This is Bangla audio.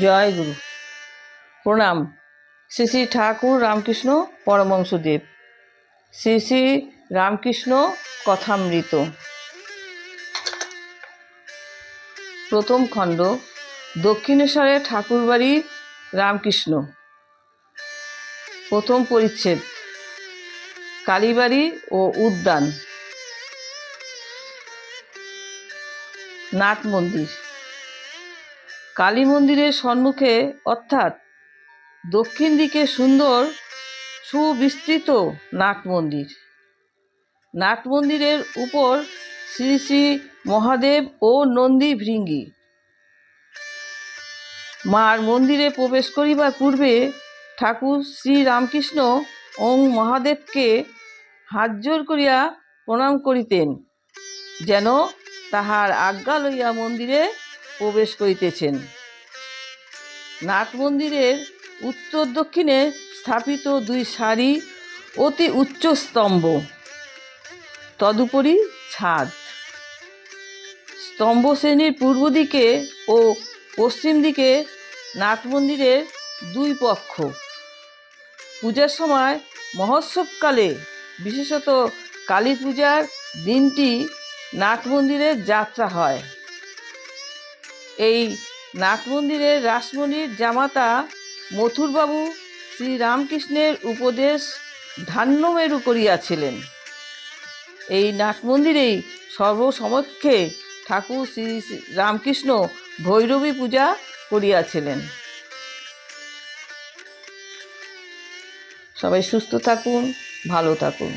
জয় গুরু। প্রণাম। শ্রী শ্রী ঠাকুর রামকৃষ্ণ পরমংসদেব শ্রী শ্রী রামকৃষ্ণ কথামৃত। প্রথম খণ্ড, দক্ষিণেশ্বরের ঠাকুরবাড়ি রামকৃষ্ণ। প্রথম পরিচ্ছেদ, কালীবাড়ি ও উদ্যান। নাট মন্দির। কালী মন্দিরের সম্মুখে, অর্থাৎ দক্ষিণ দিকে সুন্দর, সুবিস্তৃত নাট মন্দির। নাট মন্দিরের উপর শ্রী শ্রী মহাদেব ও নন্দী ভৃঙ্গি। মার মন্দিরে প্রবেশ করিবার পূর্বে ঠাকুর শ্রী রামকৃষ্ণ ওং মহাদেবকে হাত জোর করিয়া প্রণাম করিতেন, যেন তাহার আজ্ঞা লইয়া মন্দিরে প্রবেশ করিতেছেন। নাট মন্দিরের উত্তর দক্ষিণে স্থাপিত দুই সারি অতি উচ্চ স্তম্ভ। তদুপরি ছাদ। স্তম্ভ শ্রেণির পূর্ব দিকে ও পশ্চিম দিকে নাট মন্দিরের দুই পক্ষ। পূজার সময় মহোৎসবকালে, বিশেষত কালী পূজার দিনটি নাট মন্দিরের যাত্রা হয়। এই নাট মন্দিরের রাসমণির জামাতা মথুরবাবু শ্রীরামকৃষ্ণের উপদেশ ধান্যমেরু করিয়াছিলেন। এই নাট মন্দিরেই সর্বসমক্ষে ঠাকুর শ্রী রামকৃষ্ণ ভৈরবী পূজা করিয়াছিলেন। সবাই সুস্থ থাকুন, ভালো থাকুন।